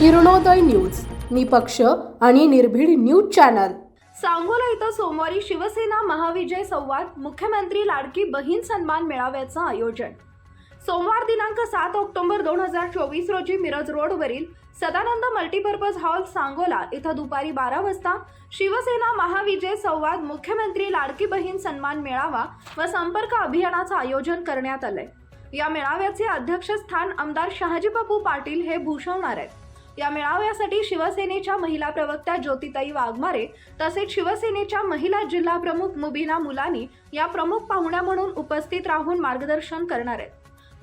Kiranoday news निपक्ष आणि निर्भीड न्यूज चॅनल. सांगोला इथं सोमवारी शिवसेना महाविजय संवाद मुख्यमंत्री लाडकी बहीण सन्मान मेळाव्याचं आयोजन. सोमवार दिनांक सात ऑक्टोबर दोन हजार चोवीस रोजी मिरज रोडवरील सदानंद मल्टीपर्पज हॉल सांगोला इथं दुपारी बारा वाजता शिवसेना महाविजय संवाद मुख्यमंत्री लाडकी बहीण सन्मान मेळावा व संपर्क अभियानाचं आयोजन करण्यात आलंय. या मेळाव्याचे अध्यक्षस्थान आमदार शहाजीबापू पाटील हे भूषवणार आहेत. या मेळाव्यासाठी शिवसेनेच्या महिला प्रवक्त्या ज्योतिताई वाघमारे तसेच शिवसेनेच्या महिला जिल्हा प्रमुख मुबिना मुलानी या प्रमुख पाहुण्या म्हणून उपस्थित राहून मार्गदर्शन करणार आहेत.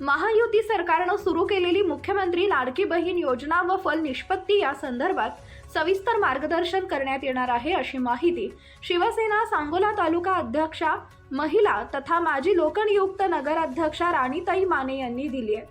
महायुती सरकारनं सुरू केलेली मुख्यमंत्री लाडकी बहीण योजना व फल निष्पत्ती या संदर्भात सविस्तर मार्गदर्शन करण्यात येणार आहे अशी माहिती शिवसेना सांगोला तालुका अध्यक्षा महिला तथा माजी लोकनियुक्त नगराध्यक्षा राणीताई माने यांनी दिली आहे.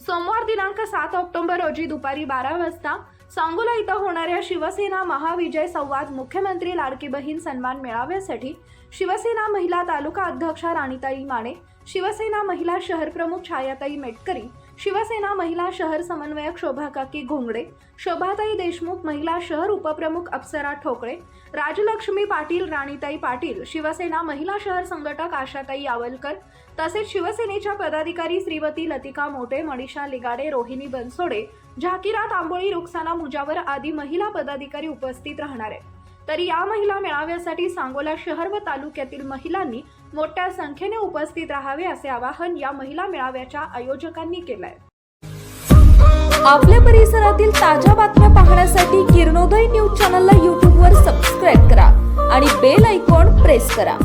सोमवार दिनांक सात ऑक्टोबर रोजी दुपारी बारा वाजता सांगोला इथं होणाऱ्या शिवसेना महाविजय संवाद मुख्यमंत्री लाडकी बहीण सन्मान मेळाव्यासाठी शिवसेना महिला तालुका अध्यक्षा राणीताई माने शिवसेना महिला शहर प्रमुख छायाताई मेटकरी शिवसेना महिला शहर समन्वयक शोभाकाकी घोंगडे शोभाताई देशमुख महिला शहर उपप्रमुख अप्सरा ठोकळे राजलक्ष्मी पाटील राणीताई पाटील शिवसेना महिला शहर संघटक आशाताई आवलकर तसेच शिवसेनेच्या पदाधिकारी श्रीमती लतिका मोटे मनीषा लिगाडे रोहिणी बनसोडे झाकिरा तांबोळी रुक्साना मुजावर आदी महिला पदाधिकारी उपस्थित राहणार आहेत. तरी या महिला मेळाव्यासाठी सांगोला शहर व तालुक्यातील महिलांनी मोठ्या संख्येने उपस्थित राहावे असे आवाहन या महिला मेळाव्याच्या आयोजकांनी केलं आहे आपल्या परिसरातील ताज्या बातम्या पाहण्यासाठी किरणोदय न्यूज चॅनलला यूट्यूबवर सबस्क्राईब करा आणि बेल ऐकॉन प्रेस करा.